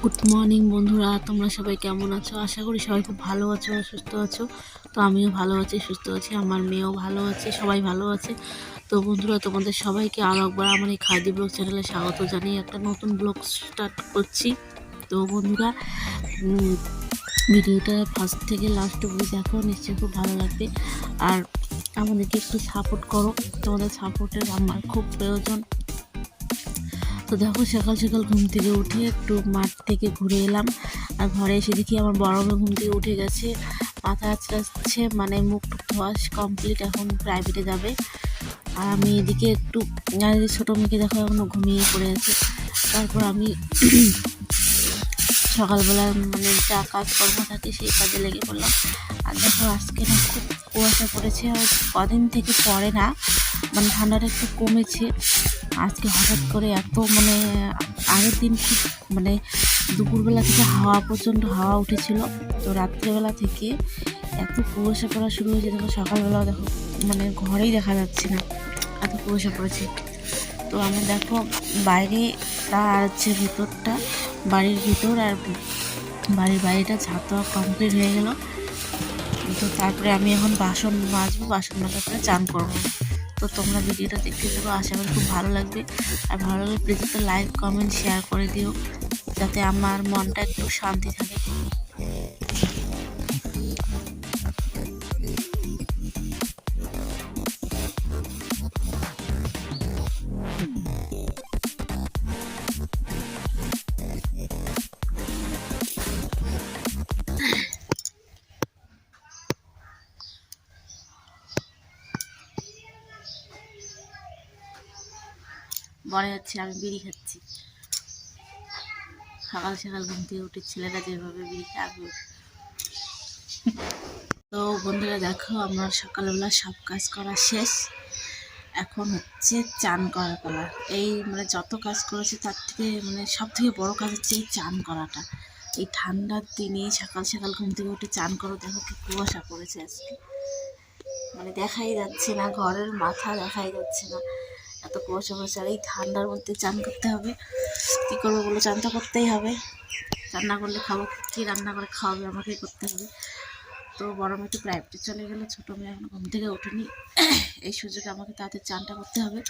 Good morning বন্ধুরা। তোমরা সবাই কেমন আছো? আশা করি সবাই খুব ভালো আছো সুস্থ আছো। তো আমিও ভালো আছি, সুস্থ আছি, আমার মেয়েও ভালো আছে, সবাই ভালো আছে। তো বন্ধুরা, তোমাদের সবাইকে আরও একবার আমার এই খাদি ব্লগ চ্যানেলে স্বাগত জানিয়ে একটা নতুন ব্লগ স্টার্ট করছি। তো বন্ধুরা ভিডিওটা ফার্স্ট থেকে লাস্ট অব্দি দেখো, নিশ্চয়ই খুব ভালো লাগবে। আর আমাদেরকে একটু সাপোর্ট করো। তোমাদের সাপোর্টের আমার খুব প্রয়োজন। তো দেখো সকাল সকাল ঘুম থেকে উঠে একটু মাঠ থেকে ঘুরে এলাম। আর ঘরে এসে দেখি আমার বড় ঘুম থেকে উঠে গেছে। মাথা আঁচড়াচ্ছে মানে মুখ টুক ধোয়া কমপ্লিট এখন প্রাইভেটে যাবে। আর আমি এদিকে একটু ছোটো মেয়েকে দেখো এখনও ঘুমিয়ে পড়ে আছে। তারপর আমি সকালবেলা মানে যা কাজকর্ম থাকে সেই কাজে লেগে পড়লাম। আর দেখো আজকে না খুব কুয়াশা পড়েছে, আর কদিন থেকে পড়ে না। মানে ঠান্ডাটা একটু কমেছে। আজকে হঠাৎ করে এত মানে আগের দিন খুব মানে দুপুরবেলা থেকে হাওয়া প্রচণ্ড হাওয়া উঠেছিল। তো রাত্রেবেলা থেকে এত কুয়াশা পড়া শুরু হয়েছে, দেখো সকালবেলাও দেখো মানে ঘরেই দেখা যাচ্ছে না এত কুয়াশা পড়েছে। তো আমি দেখো বাইরে আর হচ্ছে ভিতরটা, বাড়ির ভিতর আর বাড়ির বাইরেটা দেওয়া কমপ্লিট হয়ে গেল। তো তারপরে আমি এখন বাসন মাজবো, বাসন মাজার পরে চান করব। তো তোমরা ভিডিওটা দেখতে থাকো, আশা করি খুব ভালো লাগবে। আর ভালো লাগলে প্লিজ একটা লাইক কমেন্ট শেয়ার করে দিও। যাতে আমার মনটা একটু শান্তি থাকে। মনে হচ্ছে, আমি বিড়ি খাচ্ছি। সকাল সকাল ঘুম থেকে উঠে ছেলেরা যেভাবে বিড়ি খাবে তো বন্ধুরা দেখো, আমার সকালবেলা সব কাজ করা শেষ। এখন হচ্ছে চান করা করা এই মানে যত কাজ করেছি, তার থেকে মানে সব থেকে বড়ো কাজ হচ্ছে এই চান করাটা। এই ঠান্ডার দিনে সকাল সকাল ঘুম থেকে উঠে চান করো, দেখো কি কুয়াশা পড়েছে আজকে। মানে দেখাই যাচ্ছে না, ঘরের মাথা দেখাই যাচ্ছে না। এত কুয়াশা পড়েছে আর এই ঠান্ডার মধ্যে চান করতে হবে। কী করব বলে? চান তো করতেই হবে। রান্না করলে খাব কী? রান্না করে খাওয়াবে? আমাকেই করতে হবে। তো বড় মেয়ে তো প্রাইভেটে চলে গেলে, ছোটো মেয়ে এখন ঘুম থেকে ওঠেনি। এই সুযোগে আমাকে তাদের চানটা করতে হবে।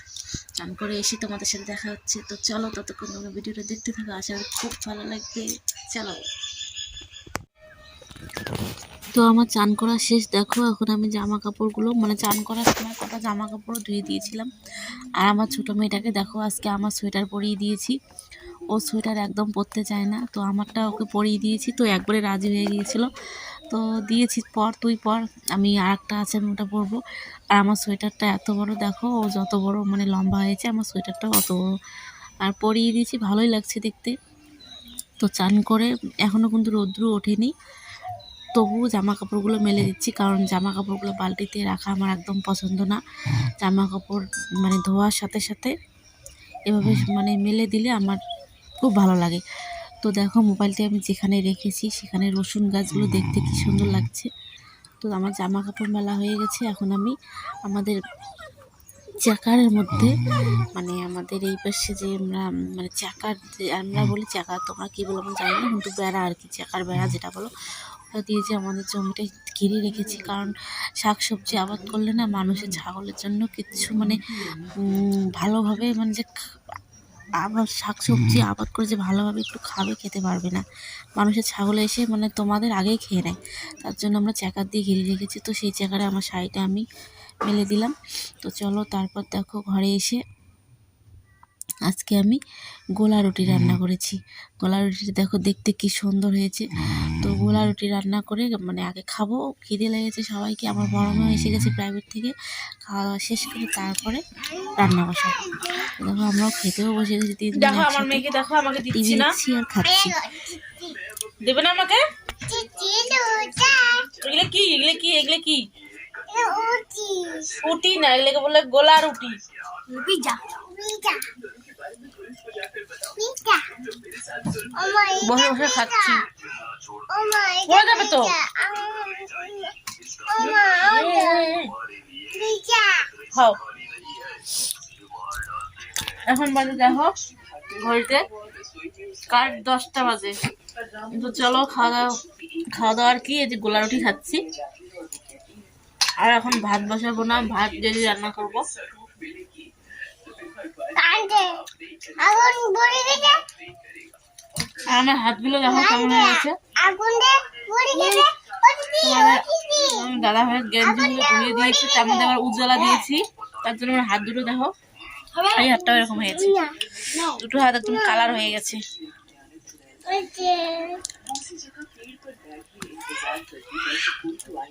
চান করে এসে তোমাদের সাথে দেখা হচ্ছে। তো চলো ততক্ষণ তোমরা ভিডিওটা দেখতে থাকো। আশা করি খুব ভালো লাগবে। চলো। তো আমার চান করা শেষ। দেখো, এখন আমি জামা কাপড়গুলো মানে চান করার সময় কটা জামা কাপড়ও ধুয়ে দিয়েছিলাম। আর আমার ছোটো মেয়েটাকে দেখো, আজকে আমার সোয়েটার পরিয়ে দিয়েছি। ও সোয়েটার একদম পরতে চায় না, তো আমারটা ওকে পরিয়ে দিয়েছি। তো একবারে রাজি হয়ে গিয়েছিল। তো দিয়েছি, পর তুই পর, আমি আর একটা আছে, আমি ওটা পরবো। আর আমার সোয়েটারটা এত বড়, দেখো, ও যত বড় মানে লম্বা হয়েছে, আমার সোয়েটারটাও অত আর পরিয়ে দিয়েছি, ভালোই লাগছে দেখতে। তো চান করে এখনও কিন্তু রৌদ্র ওঠেনি। তবু জামা কাপড়গুলো মেলে দিচ্ছি কারণ জামা কাপড়গুলো বালতিতে রাখা আমার একদম পছন্দ না। জামা কাপড় মানে ধোয়ার সাথে সাথে এভাবে মানে মেলে দিলে আমার খুব ভালো লাগে। তো দেখো মোবাইলটি আমি যেখানে রেখেছি সেখানে রসুন গাছগুলো দেখতে কি সুন্দর লাগছে। তো আমার জামা কাপড় মেলা হয়ে গেছে এখন আমি আমাদের চাকারের মধ্যে মানে আমাদের এই পাশে যে আমরা মানে চাকার যে আমরা বলি চাকা তোমরা কী বলো আমি জানি না কিন্তু বেড়া আর কি চাকার বেড়া যেটা বলো দিয়ে যে আমাদের জমিটা ঘিরে রেখেছি। কারণ শাক সবজি আবাদ করলে না মানুষের ছাগলের জন্য কিছু মানে ভালোভাবে মানে যে আবার শাক সবজি আবাদ করে যে ভালোভাবে একটু খাবে খেতে পারবে না। মানুষের ছাগল এসে মানে তোমাদের আগেই খেয়ে নেয়। তার জন্য আমরা চাকার দিয়ে ঘিরে রেখেছি। তো সেই চাকারে আমার শাড়িটা আমি মেলে দিলাম। তো চলো তারপর দেখো ঘরে এসে আজকে আমি গোলা রুটি রান্না করেছি। গোলা রুটিটা দেখো দেখতে কি সুন্দর হয়েছে। তো গোলা রুটি রান্না করে মানে আগে খাব খিদে লেগেছে সবাইকে আমার বড় মেয়ে এসে গেছে প্রাইভেট থেকে খাওয়া দাওয়া শেষ করে তারপরে রান্না বসাবো। দেখো আমরাও খেতেও বসে গেছি দেখো আমার মেয়েকে দেখো আমাকে দিচ্ছি না। আর খাচ্ছি। দেবে না আমাকে? এগুলো কি? এগুলো কি? এগুলো কি? উটি না এগুলোকে বলে গোলা রুটি। বসে বসে খাচ্ছি। পড়ে যাবে তো? এখন বাজে, দেখো, ঘড়িতে কার দশটা বাজে? কিন্তু চলো, খাওয়া দাওয়া, খাওয়া দাওয়ার কি, এই যে গোলা রুটি খাচ্ছি। আর এখন ভাত বসাবো না, ভাত যদি রান্না করব। আমার হাতগুলো দেখো কেমন হয়ে গেছে। আমার দাদা ভাইয়ের গেঞ্জিগুলো ধুয়ে দিয়েছি তার মধ্যে আবার উজ্জ্বলা দিয়েছি। তার জন্য আমার হাত দুটো দেখো এই হাতটাও এরকম হয়েছে। দুটো হাত একদম কালার হয়ে গেছে।